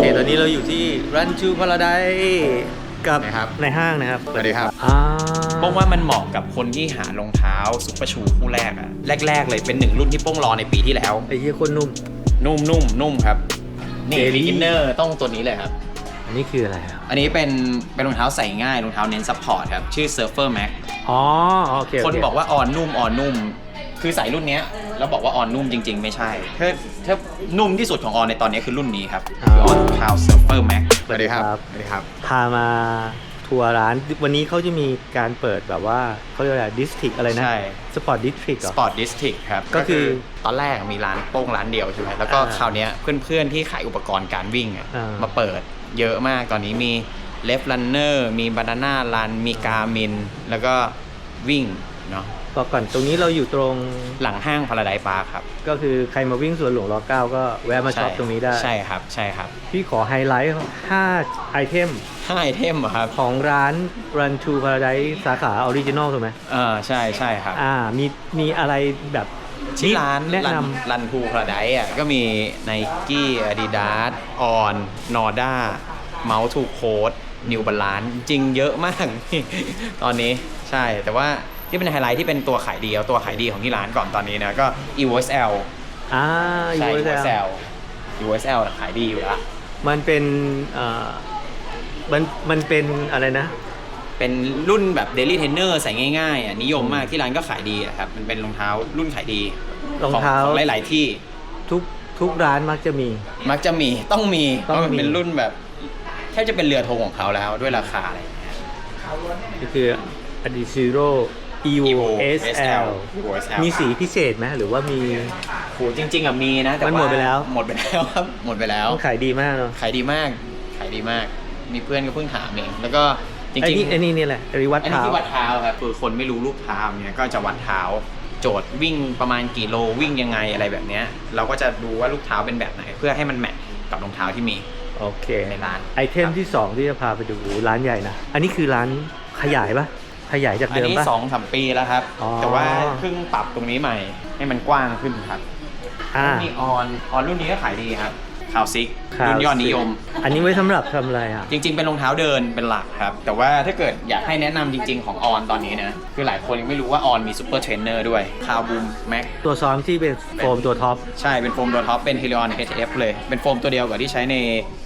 เคตอนนี้เราอยู่ที่ Run to Paradise กับนะครับ ในห้างนะครับสวัสดีครับอ่าป้งว่ามันเหมาะกับคนที่หารองเท้าซุปเปอร์ชูคู่แรกอะแรก ๆ เลยเป็นหนึ่งรุ่นที่โป้งรอในปีที่แล้ว ไอ้เหี้ยโคนนุ่ม นุ่มนุ่มนุ่มครับ นี่ Jelly บิกินเนอร์ต้องตัวนี้เลยครับ อันนี้คืออะไรครับ อันนี้เป็นเป็นรองเท้าใส่ง่ายรองเท้าเน้นซัพพอร์ตครับ ชื่อ Surfer Max อ๋อ โอเคโคนบอกว่าออนนุ่มออนนุ่ม คือใส่รุ่นเนี้ยแล้วบอกว่าออนนุ่มจริง ๆ ไม่ใช่ถ้าถ้านุ่มที่สุดของออนในตอนนี้คือรุ่นนี้ครับคือออนคาว Surfer Max สวัสดีครับสวัสดีครับ พามาทัวร์ร้านวันนี้เขาจะมีการเปิดแบบว่าเขาเรียกอะไรดิสทิกอะไรนะใช่ สปอร์ตดิสทิกเหรอ Sport District ครับก็คือตอนแรกมีร้านโป้งร้านเดียวใช่ไหมแล้วก็อ่าคราวเนี้ยเพื่อนๆที่ขายอุปกรณ์การวิ่งอะอ่าม มาเปิดเยอะมากตอนนี้มีเลฟ r ันเนอร์มีบานาน่ารันมีกา m มินแล้วก็วิ่งเนาะ บอกก่อนตรงนี้เราอยู่ตรงหลังห้างพาราไดปาร์คครับ ก็คือใครมาวิ่งสวนหลวงรอเก้าก็แวะมาช็อปตรงนี้ได้ ใช่ครับใช่ครับ พี่ขอไฮไลท์5ไอเทมห้าไอเทมเหรอครับ ของร้าน Run to Paradise สาขาออริจินอลถูกไหมเออใช่ใช่ครับ อ่ามีมีอะไรแบบที่ร้านแนะนรันทูพาราไดอะก็มีไนกี้อาดิดาสออนนอร์ด้าเมาส์ทูโค้ดนิวบาลานจริงเยอะมาก ตอนนี้ใช่แต่ว่า ที่เป็นไฮไลท์ที่เป็นตัวขายดีเอาตัวขายดีของที่ร้านก่อนตอนนี้นะก็ EOSL ำอ่า ใช่ USL EOSL EOSL ขายดีอยู่แล้วมันเป็นเอ่อมันมันเป็นอะไรนะ เป็นรุ่นแบบ Daily Trainer ใส่ง่ายๆอะนิยมมากที่ร้านก็ขายดีอะครับมันเป็นรองเท้ารุ่นขายดีรองเท้า ขของหลายๆที่ ทุกทุกร้านมักจะมี มักจะมีต้องมีเพต้องราะมันมีเป็นรุ่นแบบแทบจะเป็นเรือธงของเขาแล้วด้วยราคาอะไรอย่างเงี้ยก็คือ a d i z e r o Evo Evo SL Evo SL มีสีพิเศษไหมหรือว่ามี โหจริงๆอะมีนะ แต่มันหมดไปแล้ว หมดไปแล้วครับหมดไปแล้วต้องขายดีมากเนาะขายดีมาก ขายดีมาก มีเพื่อนก็เพิ่งถามเอง แล้วก็จไอ้ริงนี่ไอ้นี่นี่แหละไอ้วัดอันนี้เท้าที่วัดเท้าครับ คือคนไม่รู้รูปเท้าเนี่ยก็จะวัดเท้า โจทย์วิ่งประมาณกี่โลวิ่งยังไงอะไรแบบเนี้ย เราก็จะดูว่าลูกเท้าเป็นแบบไหน เพื่อให้มันแมทกับรองเท้าที่มีโอเค ในร้านไอเทมที่ 2 ที่จะพาไปดูร้านใหญ่นะ อันนี้คือร้านขยายปะ ขยายจากอันเดิมนี้ปะ สองสามปีแล้วครับ อ๋อ แต่ว่าเพิ่งปรับตรงนี้ใหม่ ให้มันกว้างขึ้นครับอ่ามีออนออนรุ่นนี้ก็ขายดีครับคาวซิก Cloud รุ่นยอดนิยม อันนี้ไว้สำหรับทำอะไรอะ จริงๆ เป็นรองเท้าเดินเป็นหลักครับ แต่ว่าถ้าเกิดอยากให้แนะนำจริง ๆ ของออนตอนนี้นะ คือหลายคนยังไม่รู้ว่าออนมีซูเปอร์เทรนเนอร์ด้วยคาวบูมแม็กตัวซ้อมที่เป็นโฟมตัวท็อป ใช่เป็นโฟมตัวท็อปเป็น Helion HF เลย เป็นโฟมตัวเดียวกับที่ใช้ใน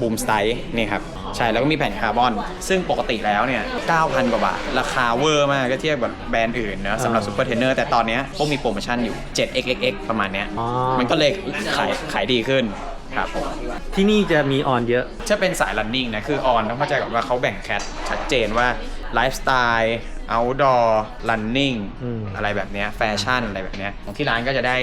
บูมสไตล์นี่ครับ ใช่แล้วก็มีแผ่นคาร์บอน ซึ่งปกติแล้วเนี่ย 9,000 กว่าบาท ราคาเวอร์มากก็เทียบกับแบรนด์อื่นนะสำหรับอ่าซูเปอร์เทรนเนอร์แต่ตอนเนี้ยพวกมีโปรโมชั่นอยู่ 7xxx ประมาณเนี้ยอ๋อ มันก็เลยขายขายดีขึ้นครับผม ที่นี่จะมีออนเยอะ ถ้าเป็นสาย running นะ คือออนต้องเข้าใจก่อนว่าเขาแบ่งแคทชัดเจนว่าไลฟ์สไตล์ outdoor running อืม อะไรแบบเนี้ยแฟชั่นอะไรแบบเนี้ยของที่ร้านก็จะได้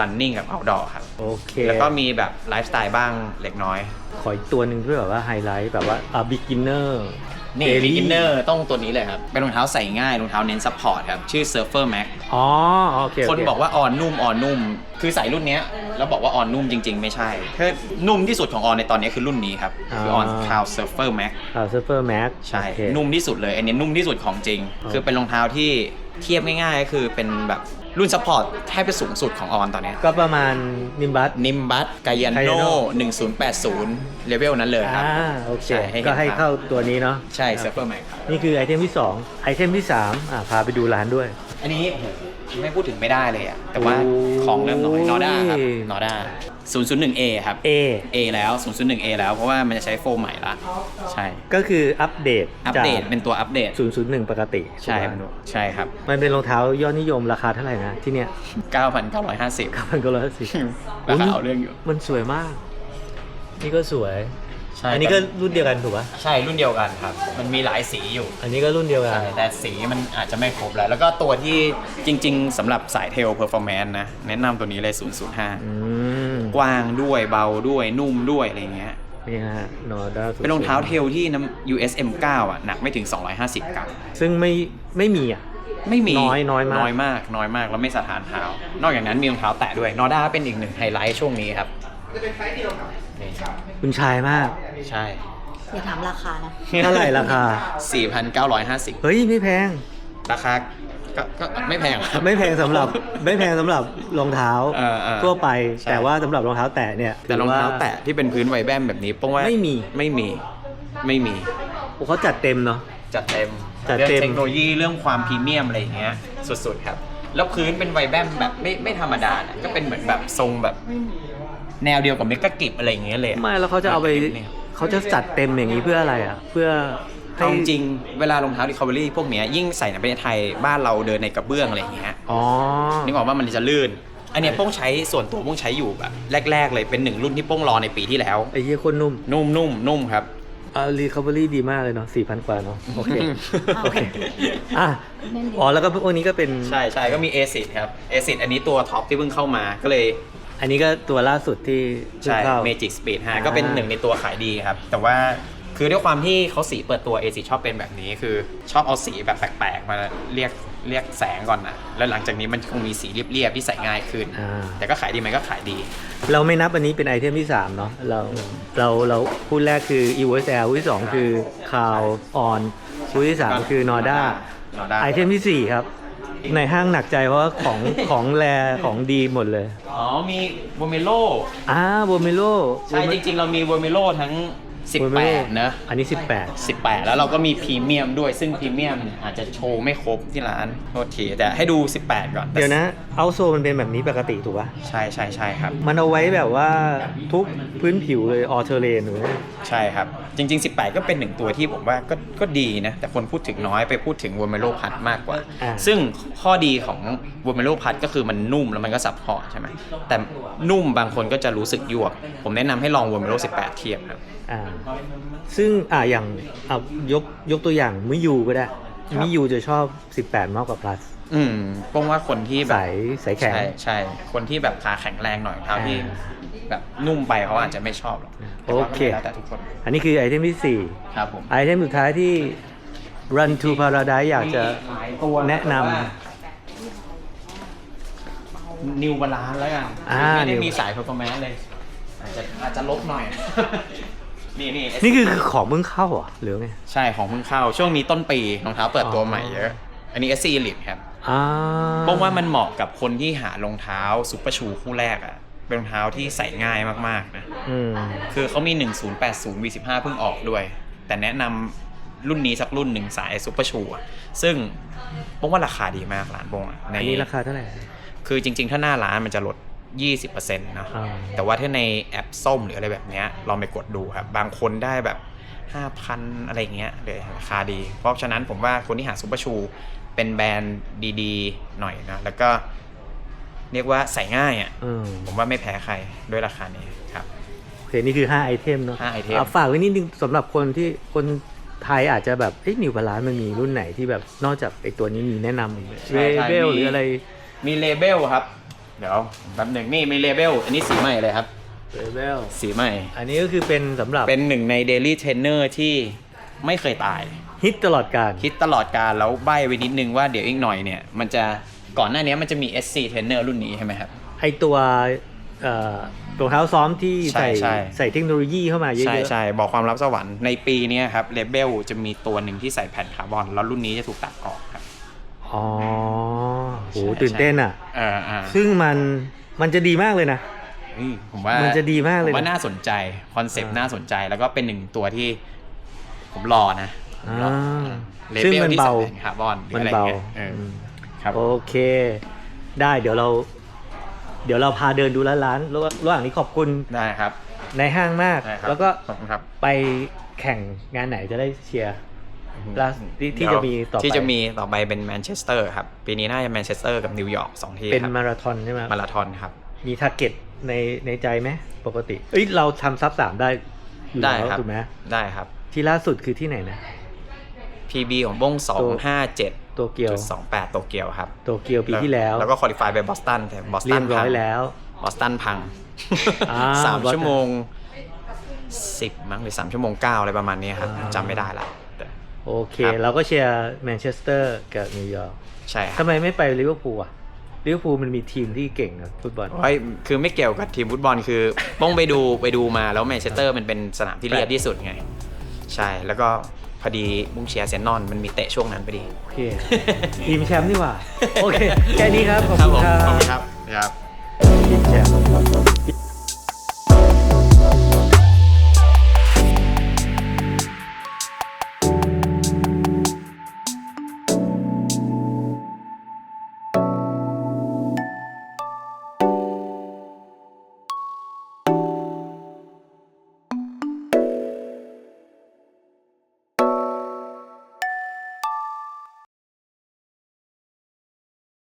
running กับ outdoor ครับ โอเคแล้วก็มีแบบไลฟ์สไตล์บ้างเล็กน้อย ขออีกตัวหนึ่งเพื่อแบบว่าไฮไลท์แบบว่าอ่า beginner นี่ beginner ต้องตัวนี้เลยครับ เป็นรองเท้าใส่ง่ายรองเท้าเน้นซัพพอร์ตครับ ชื่อ surfer max อ๋อโอเคโคนบอกว่าออนนุ่มออนนุ่มคือใส่รุ่นเนี้ยแล้วบอกว่าออนนุ่มจริง ๆ ไม่ใช่ถ้านุ่มที่สุดของออนในตอนนี้คือรุ่นนี้ครับคือออนอ่าคาว surfer max อ่า Super Max ใช่โอเคนุ่มที่สุดเลยอันนี้นุ่มที่สุดของจริงอ๋อคือเป็นรองเท้าที่เทียบง่ายๆก็คือเป็นแบบรุ่นซัพพอร์ตแทบจะสูงสุดของออนตอนเนี้ยก็ประมาณนิมบัส นิมบัสกาย a โน Gaiano 1080 เลเวลนั้นเลยครับ อ่าโอเค ใช่ให้เห็น ก็ให้ภาพเข้าตัวนี้เนาะใช่ Surfer Max ครับ นี่คือไอเทมที่ 2 ไอเทมที่ 3อ่าพาไปดูร้านด้วย อันนี้โอ้โห ไม่พูดถึงไม่ได้เลยอะแต่ว่าโอ้ของเริ่มน้อยนอด้าครับนอด้า 001A ครับ A A แล้ว 001A แล้วเพราะว่ามันจะใช้โฟมใหม่ละใช่ก็คืออัปเดตอัปเดตเป็นตัวอัปเดตจาก001 ปกติใช่ถูกปะใช่ครับ มันเป็นรองเท้ายอดนิยมราคาเท่าไหร่นะ ที่เนี้ย9,950มันก็ร้อยสิบราคาเอาเรื่องอยู่ มันสวยมาก นี่ก็สวย ใช่อันนี้ก็รุ่นเดียวกันถูกปะใช่รุ่นเดียวกันครับ มันมีหลายสีอยู่ อันนี้ก็รุ่นเดียวกันใช่แต่สีมันอาจจะไม่ครบแล้ว แล้วก็ตัวที่จริง ๆสำหรับสายเทลเพอร์ฟอร์แมนซ์นะ แนะนำตัวนี้เลยอื005มกว้างด้วยเบาด้วยนุ่มด้วย อะไรเงี้ยนี่ฮะนอด้าเป็นรองเท้าเทลที่น้ำ USM 9อะหนักไม่ถึง 250 กรัมซึ่งไม่ไม่มีอะไม่มีน้อยน้อยมากน้อยมากน้อยมากแล้วไม่สถานเท้า นอกจากนั้นมีรองเท้าแตะด้วยนอด้าเป็นอีกหนึ่งไฮไลท์ช่วงนี้ครับนี่ คุณชายมาก ใช่ อย่าถามราคานะ เท่าไหร่ราคา 4,950 เฮ้ยไม่แพง ราคาก็ก็ไม่แพงครับ ไม่แพงสำหรับไม่แพงสำหรับรองเท้าเออเออทั่วไป ใช่ แต่ว่าสำหรับรองเท้าแตะเนี่ยแต่รองเท้าถืว่แตะที่เป็นพื้นไวแบมแบบนี้ป้องว่าไม่มีไม่มี ไม่มี โอ้เขาจัดเต็มเนาะ จัดเต็มจัดเรื่องเต็มเทคโนโลยีเรื่องความพรีเมียมอะไรอย่างเงี้ยสุดๆครับ แล้วพื้นเป็นไวแบมแบบไม่ไม่ธรรมดานะก็เป็นเหมือนแบบทรงแบบ แนวเดียวกับเมกะกิบอะไรอย่างเงี้ยเลยไม่แล้วเขาจะเอาไปเนี่ย เขาจะจัดเต็มอย่างนี้เพื่ออะไรอะ เพื่อให้ เอาจริงๆเวลารองเท้า recovery พวกเนี้ยยิ่งใส่ในประเทศไทยบ้านเราเดินในกระเบื้องอะไรอย่างเงี้ย อ๋อ นึกออกว่ามันจะลื่น อันเนี้ยโป้งใช้ส่วนตัวโป้งใช้อยู่แบบแรก ๆ เลยเป็นหนึ่งรุ่นที่โป้งรอในปีที่แล้ว ไอ้เหี้ยโคนนุ่มนุ่มนุ่มนุ่มครับ อ่ารีคาบอรี่ดีมากเลยเนาะสี่พันกว่าเนาะ โอเค โอเค อะ อ๋อ แล้วก็พวกนี้ก็เป็น ใช่ใช่ก็มี a อ i d ครับ a อ i d อันนี้ตัวท็อปที่เพิ่งเข้ามาก็เลย อันนี้ก็ตัวล่าสุดที่เพิ่งใช่เข้า Magic Speed อ่า5ก็เป็นหนึ่งในตัวขายดีครับ แต่ว่าคือด้วยความที่เขาสีเปิดตัว a อ i d ชอบเป็นแบบนี้ คือชอบเอาสีแบบแปลกๆ มาเรียกเรียกแสงก่อนนะแล้วหลังจากนี้มันคงมีสีเรียบๆที่ใส่ง่ายขึ้น อ่า แต่ก็ขายดีไหมก็ขายดี เราไม่นับอันนี้เป็นไอเทมที่ 3 เนาะเราเราเราพูดแรกคือ e v o s l พูดที่ 2 คือ c o w on พูดที่ 3 คือ Norda Norda ไอเทมที่4 ครับ ในห้างหนักใจเพราะว่าของของแรของดีหมดเลย อ๋อมีโวเมโลอ่าโบเมโลใช่จริงๆ เรามีโวเมโลทั้ง 18นะอันนี้ 18 18 แล้วเราก็มีพรีเมียมด้วยซึ่งพรีเมียมเนี่ยอาจจะโชว์ไม่ครบที่ร้านโทษทีแต่ให้ดู 18 ก่อนเดี๋ยวนะเอาโซมันเป็นแบบนี้ปกติถูกปะใช่ใช่ใช่ครับ มันเอาไว้แบบว่าทุกพื้นผิวเลยออเทอร์เรนหรือใช่ครับ จริง ๆ 18 ก็เป็นหนึ่งตัวที่ผมว่าก็ก็ดีนะ แต่คนพูดถึงน้อยไปพูดถึงวอร์เมโลพัดมากกว่าอ่าซึ่งข้อดีของวอร์เมโลพัดก็คือมันนุ่มแล้วมันก็ซับพอร์ตใช่ไหมแต่นุ่มบางคนก็จะรู้สึกยวก ผมแนะนำให้ลองวอร์เมโล18 เทียบครับอ่าซึ่งอ่าอย่างอ่ายกยกตัวอย่างมิยูก็ได้ครับ มิยูจะชอบ 18 มากกว่า plus อืมป้องว่าคนที่แบสาบยสายแข็ง ใช่ใช่ คนที่แบบขาแข็งแรงหน่อยเท้าที่อ่าแบบนุ่มไปเขาอาจจะไม่ชอบหรอกแต่ว่าโอเค แล้วแต่ทุกคนอันนี้คือไอเทมที่ ครับผม4 ไอเทมสุดท้ายที่ Run to Paradise อยากจะ มีหลายตัวแนะนนิวบาลานแล้วกันอ่าไม่ได้ New มีสาย p e r f o r m a n c e เลย อาจจะอาจจะลบหน่อย นี่นี่นี่คือของเพิ่งเข้าเหรอะหรือไงใช่ของเพิ่งเข้า ช่วงนี้ต้นปีรองเท้าเปิดตัวใหม่เยอะ อันนี้ SC Elite ครับอ่าป้องว่ามันเหมาะกับคนที่หารองเท้าซุปเปอร์ชูคู่แรกอะเป็นรองเท้าที่ใส่ง่ายมากๆนะอืมคือเขามี 1080 V15 เพิ่งออกด้วย แต่แนะนำรุ่นนี้สักรุ่นหนึ่งสายซุปเปอร์ชูอะซึ่งป้องว่าราคาดีมากร้านป้องอะในอันนี้ราคาเท่าไหร่ คือจริง ๆ ถ้าหน้าร้านมันจะลด 20%นะอ่าแต่ว่าถ้าในแอปส้มหรืออะไรแบบเนี้ยลองไปกดดูครับ บางคนได้แบบ 5,000 อะไรเงี้ยเลยราคาดี เพราะฉะนั้นผมว่าคนที่หาซุปเปอร์ชู เป็นแบรนด์ดีๆ หน่อยนะ แล้วก็เรียกว่าใส่ง่ายอะ่ะอืมผมว่าไม่แพ้ใครด้วยราคานี้ครับโอเคนี่คือ 5 ไอเทมเนาะห้าไอเทมฝากไว้นิดนึงสำหรับคนที่คนไทยอาจจะแบบเอ๊ะนิวบาลานมันมีรุ่นไหนที่แบบนอกจากไอตัวนี้มีแนะนำเรเบลหรืออะไร มีเลเบลครับ เดี๋ยวแป๊บหนึ่งนี่มีเลเบลอันนี้สีใหม่เลยครับเรเบลสีใหม่ อันนี้ก็คือเป็นสำหรับเป็นหนึ่งใน Daily Trainer ที่ไม่เคยตาย ฮิตตลอดการ คิดตลอดการแล้วใบไว้นิดนึงว่าเดี๋ยวอีกหน่อยเนี่ย มันจะก่อนหน้านี้มันจะมี SC Trainer รุ่นนี้ใช่ไหมครับ ไอตัวเอ่อรองเท้าซ้อมที่ใช่ใส่ใช่ ใส่เทคโนโลยีเข้ามาเยใช่อะใช่บอกความลับสวรรค์ในปีเนี้ยครับเลเบลจะมีตัวหนึ่งที่ใส่แผ่นคาร์บอน แล้วรุ่นนี้จะถูกตัดออกครับ ๆ อ๋อ โหใช่ตื่นเต้นอะเอออ่าซึ่งมันมันจะดีมากเลยนะ เฮ้ยผมว่ามันจะดีมากเลยผมว่านะน่าสนใจคอนเซปต์อ่า น่าสนใจแล้วก็เป็นหนึ่งตัวที่ ผมรอนะผมรออ่าเลซึ่งเบลมันที่เบา ใส่แผ่นคาร์บอนหรือมันอะไรเบาเงี้ยเอออมครับโอเค ได้เดี๋ยวเรา เดี๋ยวเราพาเดินดูร้านร้านระหว่างระหว่างนี้ขอบคุณได้ครับในห้างมาก ได้ครับแล้วก็ขอบคุณครับ ไปแข่งงานไหนจะได้เชียร์ ล่าสุดที่ที่เดี๋ยวจะมีต่อไปที่จะมีต่อไปเป็นแมนเชสเตอร์ครับ ปีนี้น่าจะแมนเชสเตอร์กับนิวยอร์กสองที่เป็นครับมาราธอนใช่ไหมมาราธอนครับ มีทาร์เก็ตในในใจไหมปกติเอ้ยเราทำซับสามได้อยู่ได้แล้วครับถูกไหมได้ครับ ที่ล่าสุดคือที่ไหนนะ PB ของบ้ง257โตเกียวจุด28โตเกียวครับโตเกียวปีที่แล้ว แล้วก็คุริฟายไปบอสตันแต่บอสเรีตัยนบร้อยแล้วบอสตันพังอ่าสาม Boston ชั่วโมงสิบมั้งหรือสามชั่วโมงเก้าอะไรประมาณนี้ครับอ่าจำไม่ได้ละแต่ โอเค ครับ เราก็เชียร์แมนเชสเตอร์กับนิวยอร์กใช่ครัทำบไมไม่ไปลิเวอร์พูลอะลิเวอร์พูลมันมีทีมที่เก่งนะฟุตบอลโอ้ยคือไม่เกี่ยวกับทีมฟุตบอลคือ ป้องไปดูไปดูมาแล้วแมนเชสเตอร์มันเป็นสนามที่เรียบที่สุดไง ใช่แล้วก็พอดีบุ้งเชียร์เซนนอนมันมีเตะช่วงนั้นพอดีโอเค ทีมแชมป์ดีกว่า โอเค แค่นี้ครับ ขอบครับคุณผมครัขอบบคุณครับครับ ทีมแชมป์